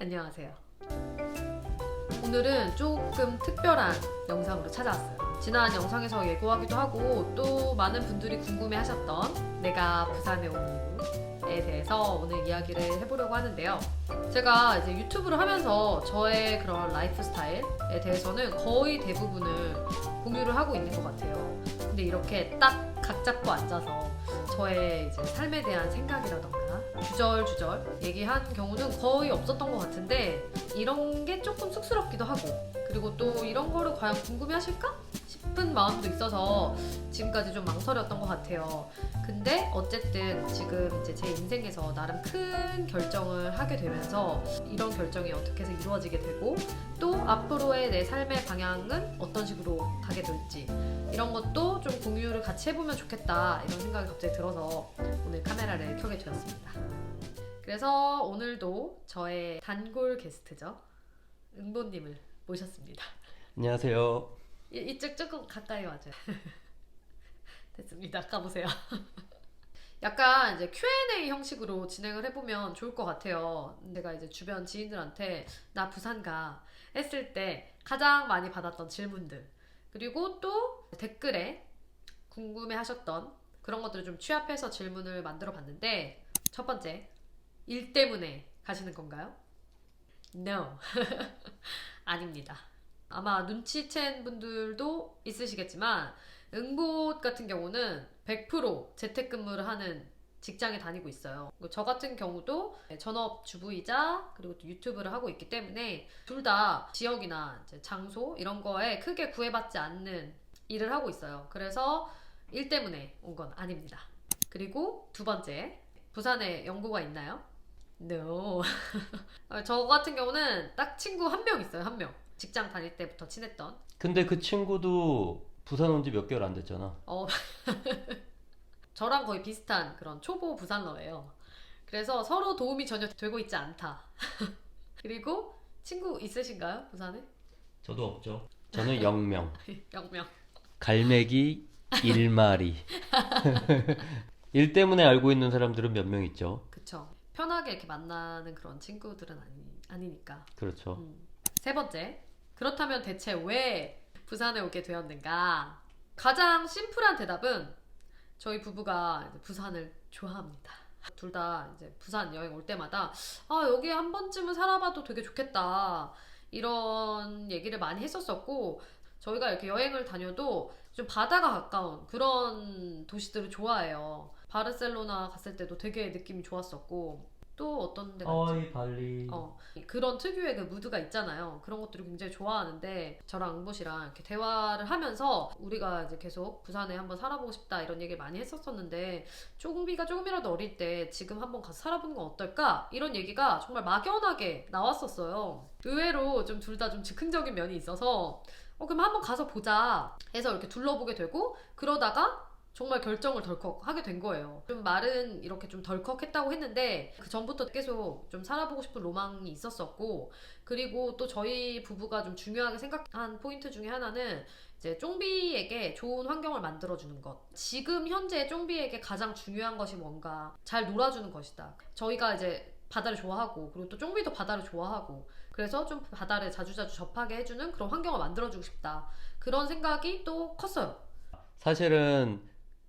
안녕하세요. 오늘은 조금 특별한 영상으로 찾아왔어요. 지난 영상에서 예고하기도 하고 또 많은 분들이 궁금해 하셨던 내가 부산에 온 이유에 대해서 오늘 이야기를 해보려고 하는데요. 제가 이제 유튜브를 하면서 저의 그런 라이프 스타일에 대해서는 거의 대부분을 공유를 하고 있는 것 같아요. 근데 이렇게 딱 각 잡고 앉아서 저의 이제 삶에 대한 생각이라던가 주절주절 얘기한 경우는 거의 없었던 것 같은데 이런 게 조금 쑥스럽기도 하고 그리고 또 이런 거를 과연 궁금해 하실까? 싶은 마음도 있어서 지금까지 좀 망설였던 것 같아요. 근데 어쨌든 지금 이제 제 인생에서 나름 큰 결정을 하게 되면서 이런 결정이 어떻게 해서 이루어지게 되고 또 앞으로의 내 삶의 방향은 어떤 식으로 가게 될지 이런 것도 좀 공유를 같이 해보면 좋겠다 이런 생각이 갑자기 들어서 오늘 카메라를 켜게 되었습니다. 그래서 오늘도 저의 단골 게스트죠. 은보님을 모셨습니다. 안녕하세요. 이, 이쪽 조금 가까이 와줘요. 됐습니다. 가보세요. 약간 이제 Q&A 형식으로 진행을 해보면 좋을 것 같아요. 내가 이제 주변 지인들한테 나 부산 가 했을 때 가장 많이 받았던 질문들 그리고 또 댓글에 궁금해 하셨던 그런 것들을 좀 취합해서 질문을 만들어 봤는데 첫 번째 일 때문에 가시는 건가요? No 아닙니다. 아마 눈치챈 분들도 있으시겠지만 응봇 같은 경우는 100% 재택근무를 하는 직장에 다니고 있어요. 저 같은 경우도 전업 주부이자 그리고 또 유튜브를 하고 있기 때문에 둘 다 지역이나 장소 이런 거에 크게 구애받지 않는 일을 하고 있어요. 그래서 일 때문에 온 건 아닙니다. 그리고 두 번째, 부산에 연고가 있나요? No. 저 같은 경우는 딱 친구 한 명 있어요, 한 명. 직장 다닐 때부터 친했던. 근데 그 친구도 부산 온 지 몇 개월 안 됐잖아. 어, 저랑 거의 비슷한 그런 초보 부산러예요. 그래서 서로 도움이 전혀 되고 있지 않다. 그리고 친구 있으신가요, 부산에? 저도 없죠. 저는 영명. 영명. 갈매기 일마리. 일 때문에 알고 있는 사람들은 몇 명 있죠. 그쵸. 편하게 이렇게 만나는 그런 친구들은 아니, 아니니까. 그렇죠. 음. 세 번째. 그렇다면 대체 왜 부산에 오게 되었는가? 가장 심플한 대답은 저희 부부가 부산을 좋아합니다. 둘 다 이제 부산 여행 올 때마다 아, 여기 한 번쯤은 살아봐도 되게 좋겠다. 이런 얘기를 많이 했었었고 저희가 이렇게 여행을 다녀도 좀 바다가 가까운 그런 도시들을 좋아해요. 바르셀로나 갔을 때도 되게 느낌이 좋았었고 또 어떤 데가? 어이 발리. 어, 그런 특유의 그 무드가 있잖아요. 그런 것들을 굉장히 좋아하는데 저랑 은보씨랑 이렇게 대화를 하면서 우리가 이제 계속 부산에 한번 살아보고 싶다 이런 얘기를 많이 했었었는데 조금비가 조금이라도 어릴 때 지금 한번 가서 살아보는 건 어떨까? 이런 얘기가 정말 막연하게 나왔었어요. 의외로 좀 둘 다 좀 즉흥적인 면이 있어서 어 그럼 한번 가서 보자 해서 이렇게 둘러보게 되고 그러다가 정말 결정을 덜컥 하게 된 거예요. 좀 말은 이렇게 좀 덜컥 했다고 했는데 그 전부터 계속 좀 살아보고 싶은 로망이 있었었고 그리고 또 저희 부부가 좀 중요하게 생각한 포인트 중에 하나는 이제 쫑비에게 좋은 환경을 만들어주는 것. 지금 현재 쫑비에게 가장 중요한 것이 뭔가 잘 놀아주는 것이다. 저희가 이제 바다를 좋아하고 그리고 또 쫑비도 바다를 좋아하고 그래서 좀 바다를 자주자주 접하게 해주는 그런 환경을 만들어주고 싶다. 그런 생각이 또 컸어요. 사실은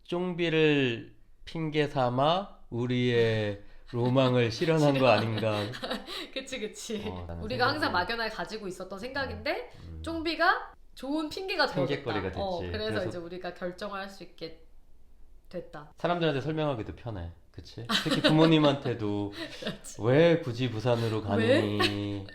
쫑비를 핑계 삼아 우리의 로망을 실현한 거 아닌가. 그치 그치. 어, 나는 우리가 생각이- 항상 막연하게 가지고 있었던 생각인데 음. 쫑비가 좋은 핑계가 되었다. 핑계거리가 됐지. 어, 그래서, 그래서- 이제 우리가 결정을 할 수 있게 됐다. 사람들한테 설명하기도 편해. 그치? 특히 부모님한테도 왜 굳이 부산으로 가느니.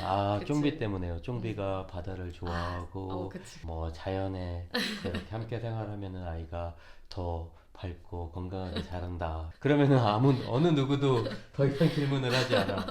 아, 그치. 쫑비 때문에요. 쫑비가 바다를 좋아하고, 어, 그치. 뭐, 자연에 이렇게 함께 생활하면은 아이가 더 밝고 건강하게 자란다. 그러면은 아무, 어느 누구도 더 이상 질문을 하지 않아.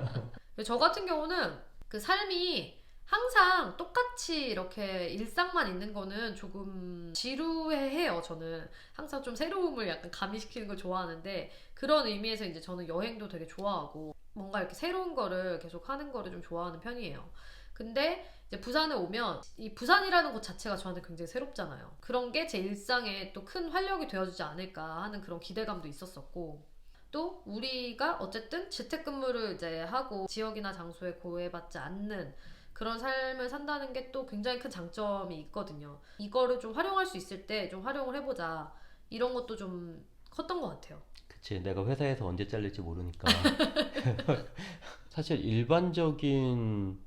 저 같은 경우는 그 삶이 항상 똑같이 이렇게 일상만 있는 거는 조금 지루해해요. 저는 항상 좀 새로움을 약간 가미시키는 걸 좋아하는데 그런 의미에서 이제 저는 여행도 되게 좋아하고 뭔가 이렇게 새로운 거를 계속 하는 거를 좀 좋아하는 편이에요. 근데 이제 부산에 오면 이 부산이라는 곳 자체가 저한테 굉장히 새롭잖아요. 그런 게 제 일상에 또 큰 활력이 되어주지 않을까 하는 그런 기대감도 있었었고 또 우리가 어쨌든 재택근무를 이제 하고 지역이나 장소에 고해받지 않는 그런 삶을 산다는 게 또 굉장히 큰 장점이 있거든요. 이거를 좀 활용할 수 있을 때 좀 활용을 해보자 이런 것도 좀 컸던 것 같아요. 그치 내가 회사에서 언제 잘릴지 모르니까 사실 일반적인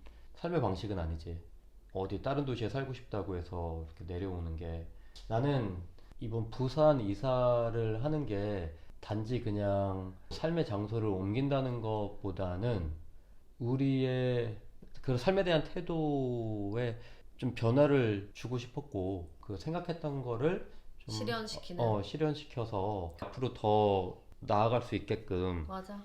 삶의 방식은 아니지 어디 다른 도시에 살고 싶다고 해서 이렇게 내려오는 게 나는 이번 부산 이사를 하는 게 단지 그냥 삶의 장소를 옮긴다는 것보다는 우리의 그 삶에 대한 태도에 좀 변화를 주고 싶었고 그 생각했던 거를 좀 실현시키는. 어, 실현시켜서 앞으로 더 나아갈 수 있게끔 맞아,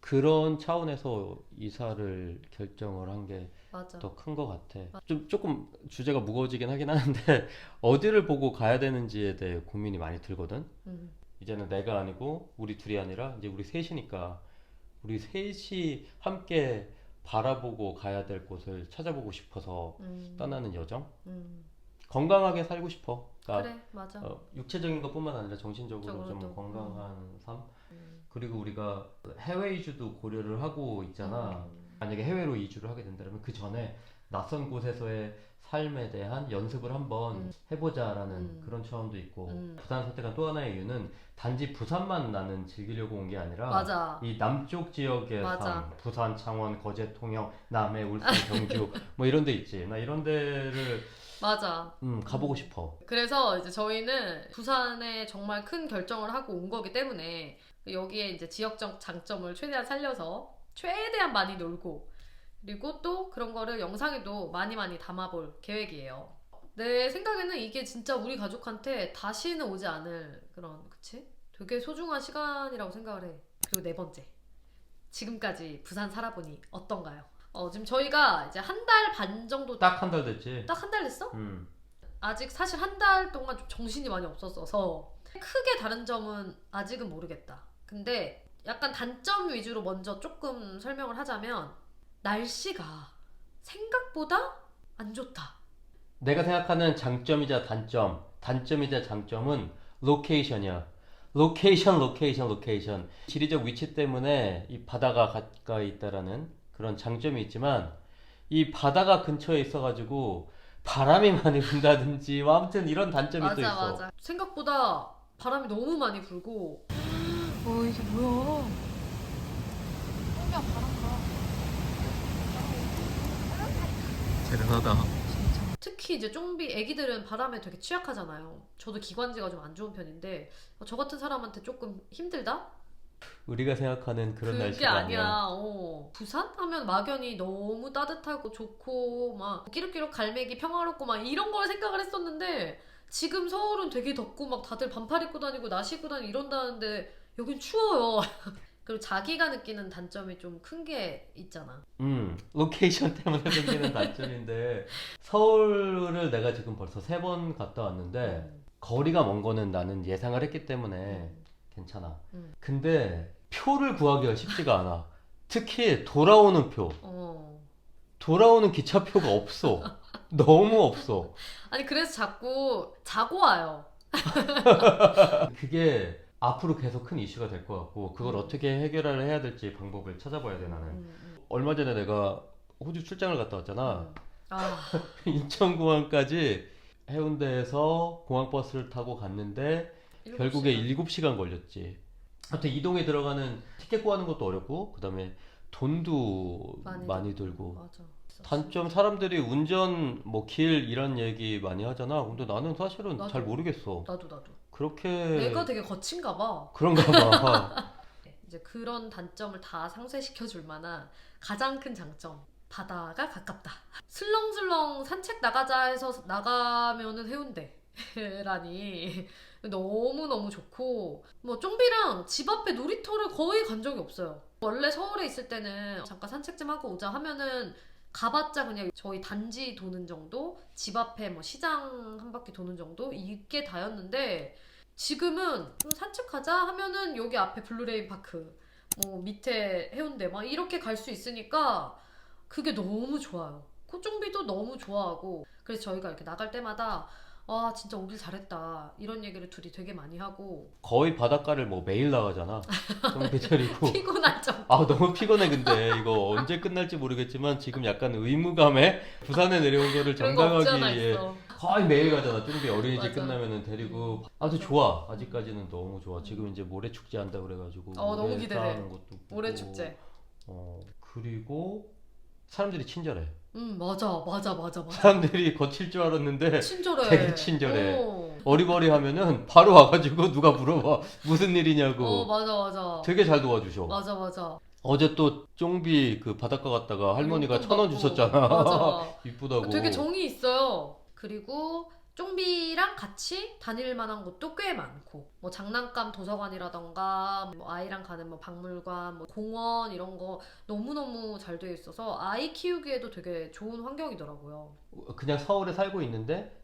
그런 차원에서 이사를 결정을 한 게. 더 큰 것 같아. 좀 조금 주제가 무거워지긴 하긴 하는데 어디를 보고 가야 되는지에 대해 고민이 많이 들거든. 음, 이제는 내가 아니고 우리 둘이 아니라 이제 우리 셋이니까 우리 셋이 함께 바라보고 가야 될 곳을 찾아보고 싶어서 음, 떠나는 여정. 음. 건강하게 살고 싶어. 그러니까 그래, 맞아. 어, 육체적인 것뿐만 아니라 정신적으로 좀 적으로도. 건강한 삶. 음. 그리고 우리가 해외 이주도 고려를 하고 있잖아. 음. 만약에 해외로 이주를 하게 된다면 그 전에 낯선 곳에서의 삶에 대한 연습을 한번 음. 해보자라는 음. 그런 차원도 있고 음. 부산 선택한 또 하나의 이유는 단지 부산만 나는 즐기려고 온 게 아니라 맞아. 이 남쪽 지역의 맞아. 삶 부산, 창원, 거제, 통영, 남해, 울산, 경주 뭐 이런 데 있지 나 이런 데를 맞아. 음, 가보고 음. 싶어 그래서 이제 저희는 부산에 정말 큰 결정을 하고 온 거기 때문에 여기에 이제 지역적 장점을 최대한 살려서 최대한 많이 놀고 그리고 또 그런 거를 영상에도 많이 많이 담아볼 계획이에요. 내 생각에는 이게 진짜 우리 가족한테 다시는 오지 않을 그런 그치? 되게 소중한 시간이라고 생각을 해. 그리고 네 번째. 지금까지 부산 살아보니 어떤가요? 어, 지금 저희가 이제 한 달 반 정도 딱 한 달 됐지 딱 한 달 됐어? 음. 아직 사실 한 달 동안 좀 정신이 많이 없었어서 크게 다른 점은 아직은 모르겠다. 근데 약간 단점 위주로 먼저 조금 설명을 하자면 날씨가 생각보다 안 좋다. 내가 생각하는 장점이자 단점, 단점이자 장점은 로케이션이야. 로케이션, 로케이션, 로케이션. 지리적 위치 때문에 이 바다가 가까이 있다라는 그런 장점이 있지만 이 바다가 근처에 있어가지고 바람이 많이 분다든지 뭐 아무튼 이런 단점이 또 있어. 생각보다 바람이 너무 많이 불고. 어 이게 뭐야? 대단하다. 특히 이제 좀비 애기들은 바람에 되게 취약하잖아요. 저도 기관지가 좀 안 좋은 편인데 어, 저 같은 사람한테 조금 힘들다? 우리가 생각하는 그런 그게 날씨가 아니야. 아니야. 어. 부산 하면 막연히 너무 따뜻하고 좋고 막 끼룩끼룩 갈매기 평화롭고 막 이런 걸 생각을 했었는데 지금 서울은 되게 덥고 막 다들 반팔 입고 다니고 나시 입고 다니고 이런다는데 여긴 추워요. 그리고 자기가 느끼는 단점이 좀 큰 게 있잖아. 음, 로케이션 때문에 생기는 단점인데 서울을 내가 지금 벌써 세 번 갔다 왔는데 음. 거리가 먼 거는 나는 예상을 했기 때문에 괜찮아. 음. 근데 표를 구하기가 쉽지가 않아. 특히 돌아오는 표. 어. 돌아오는 기차표가 없어. 너무 없어. 아니 그래서 자꾸 자고 와요. 그게 앞으로 계속 큰 이슈가 될 것 같고 그걸 음. 어떻게 해결을 해야 될지 방법을 찾아봐야 돼 나는. 음, 음. 얼마 전에 내가 호주 출장을 갔다 왔잖아. 음. 아, 인천공항까지 해운대에서 공항버스를 타고 갔는데 일곱 결국에 시간. 7시간 걸렸지. 하여튼 이동에 들어가는 티켓 구하는 것도 어렵고 그 다음에 돈도 많이 많이, 들고 맞아. 단점 사람들이 운전 뭐 길 이런 얘기 많이 하잖아. 근데 나는 사실은 나도. 잘 모르겠어. 나도 나도. 그렇게 내가 되게 거친가 봐. 그런가 봐. 이제 그런 단점을 다 상쇄시켜 줄 만한 가장 큰 장점. 바다가 가깝다. 슬렁슬렁 산책 나가자 해서 나가면은 해운대라니 너무 너무 좋고 뭐 쫑비랑 집 앞에 놀이터를 거의 간 적이 없어요. 원래 서울에 있을 때는 잠깐 산책 좀 하고 오자 하면은 가봤자 그냥 저희 단지 도는 정도, 집 앞에 뭐 시장 한 바퀴 도는 정도 이게 다였는데 지금은 좀 산책하자 하면은 여기 앞에 블루레인 파크, 뭐 밑에 해운대 막 이렇게 갈 수 있으니까 그게 너무 좋아요. 코종비도 너무 좋아하고 그래서 저희가 이렇게 나갈 때마다 와 진짜 오길 잘했다 이런 얘기를 둘이 되게 많이 하고 거의 바닷가를 뭐 매일 나가잖아. 데리고. 피곤할 정도. 아 너무 피곤해 근데 이거 언제 끝날지 모르겠지만 지금 약간 의무감에 부산에 내려온 거를 그런 거 없잖아 정당하기 위해 있어. 거의 매일 가잖아. 쫑비 어린이집 맞아. 끝나면은 데리고 아주 좋아. 아직까지는 너무 좋아. 지금 이제 모래 축제 한다 그래가지고 어, 너무 모래 기대돼. 쌓아놓은 것도 보고. 모래 축제. 어 그리고 사람들이 친절해. 응 맞아 맞아 맞아 맞아. 사람들이 거칠 줄 알았는데 친절해. 되게 친절해. 어, 어리버리 하면은 바로 와가지고 누가 물어봐 무슨 일이냐고 어 맞아 맞아. 되게 잘 도와주셔. 맞아 맞아. 어제 또 쫑비 그 바닷가 갔다가 할머니가 용돈 천 원 받고. 주셨잖아. 맞아. 이쁘다고. 되게 정이 있어요. 그리고 쫑비랑 같이 다닐 만한 곳도 꽤 많고 뭐 장난감 도서관이라던가 뭐 아이랑 가는 뭐 박물관, 뭐 공원 이런 거 너무너무 잘 되어 있어서 아이 키우기에도 되게 좋은 환경이더라고요. 그냥 서울에 살고 있는데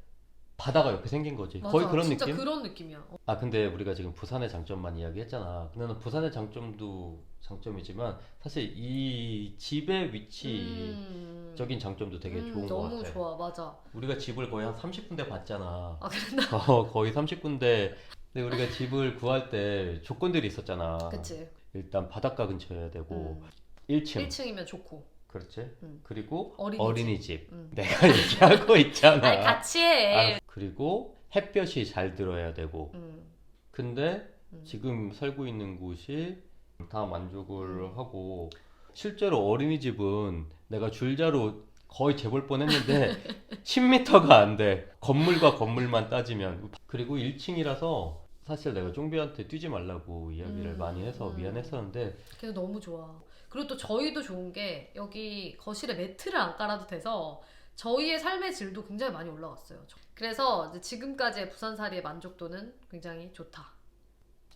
바다가 옆에 생긴 거지. 맞아, 거의 그런 진짜 느낌? 그런 느낌이야. 어, 아 근데 우리가 지금 부산의 장점만 이야기했잖아. 근데 는 부산의 장점도 장점이지만 사실 이 집의 위치적인 음, 장점도 되게 음, 좋은 것 너무 같아. 좋아, 맞아. 우리가 집을 거의 한 30군데 봤잖아. 아 그랬나? 어, 거의 30군데. 근데 우리가 집을 구할 때 조건들이 있었잖아. 그치. 일단 바닷가 근처여야 되고 음, 1층. 1층이면 좋고. 그렇지. 음. 그리고 어린이집. 어린이집. 음. 내가 얘기하고 있잖아. 아니 같이 해. 아, 그리고 햇볕이 잘 들어야 되고. 음, 근데 음. 지금 살고 있는 곳이 다 만족을 음. 하고 실제로 어린이집은 내가 줄자로 거의 재볼 뻔했는데 10m가 안 돼. 건물과 건물만 따지면. 그리고 1층이라서 사실 내가 쫑비한테 뛰지 말라고 이야기를 음, 많이 해서 음. 미안했었는데 그래서 너무 좋아. 그리고 또 저희도 좋은 게 여기 거실에 매트를 안 깔아도 돼서 저희의 삶의 질도 굉장히 많이 올라갔어요. 그래서 지금까지의 부산살이의 만족도는 굉장히 좋다.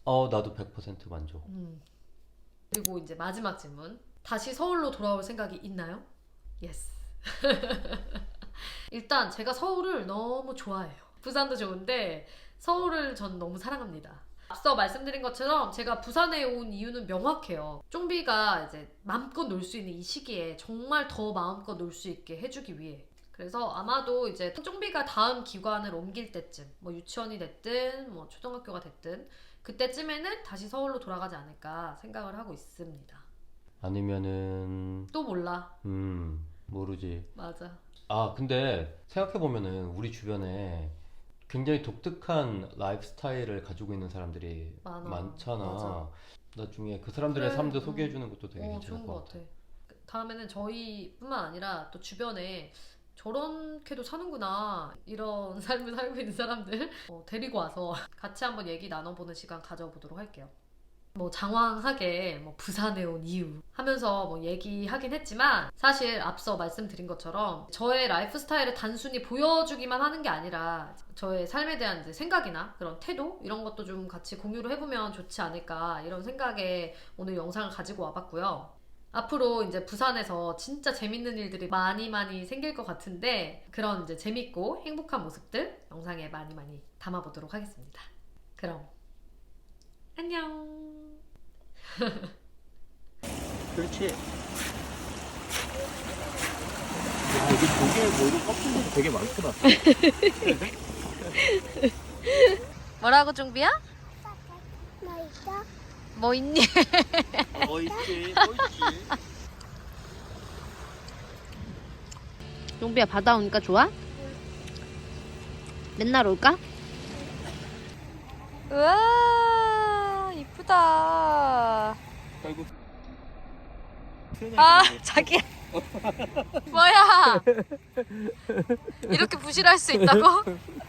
어 나도 100% 만족. 음. 그리고 이제 마지막 질문. 다시 서울로 돌아올 생각이 있나요? 예스. 일단 제가 서울을 너무 좋아해요. 부산도 좋은데 서울을 전 너무 사랑합니다. 앞서 말씀드린 것처럼 제가 부산에 온 이유는 명확해요. 쫑비가 이제 마음껏 놀 수 있는 이 시기에 정말 더 마음껏 놀 수 있게 해주기 위해. 그래서 아마도 이제 쫑비가 다음 기관을 옮길 때쯤, 뭐 유치원이 됐든, 뭐 초등학교가 됐든, 그때쯤에는 다시 서울로 돌아가지 않을까 생각을 하고 있습니다. 아니면은 또 몰라. 음 모르지. 맞아. 아, 근데 생각해 보면은 우리 주변에 굉장히 독특한 라이프 스타일을 가지고 있는 사람들이 많아. 많잖아. 맞아. 나중에 그 사람들의 그래, 삶도 음. 소개해주는 것도 되게 어, 괜찮을 좋은 것. 같아. 그 다음에는 저희뿐만 아니라 또 주변에 저렇게도 사는구나 이런 삶을 살고 있는 사람들 어, 데리고 와서 같이 한번 얘기 나눠보는 시간 가져보도록 할게요. 뭐 장황하게 뭐 부산에 온 이유 하면서 뭐 얘기하긴 했지만 사실 앞서 말씀드린 것처럼 저의 라이프 스타일을 단순히 보여주기만 하는 게 아니라 저의 삶에 대한 이제 생각이나 그런 태도 이런 것도 좀 같이 공유를 해보면 좋지 않을까 이런 생각에 오늘 영상을 가지고 와봤고요. 앞으로 이제 부산에서 진짜 재밌는 일들이 많이 많이 생길 것 같은데 그런 이제 재밌고 행복한 모습들 영상에 많이 많이 담아보도록 하겠습니다. 그럼 안녕. 그렇지. 야, 여기 조개 뭐 이런 껍질들이 되게 많구나. 뭐라고 종비야? 나 있어? 뭐 있니? 어, 있지, 어, 있지. 용비야 바다 오니까 좋아? 맨날 올까? 우와 이쁘다. 아이고. 아 자기야 뭐야 이렇게 부실할 수 있다고? 오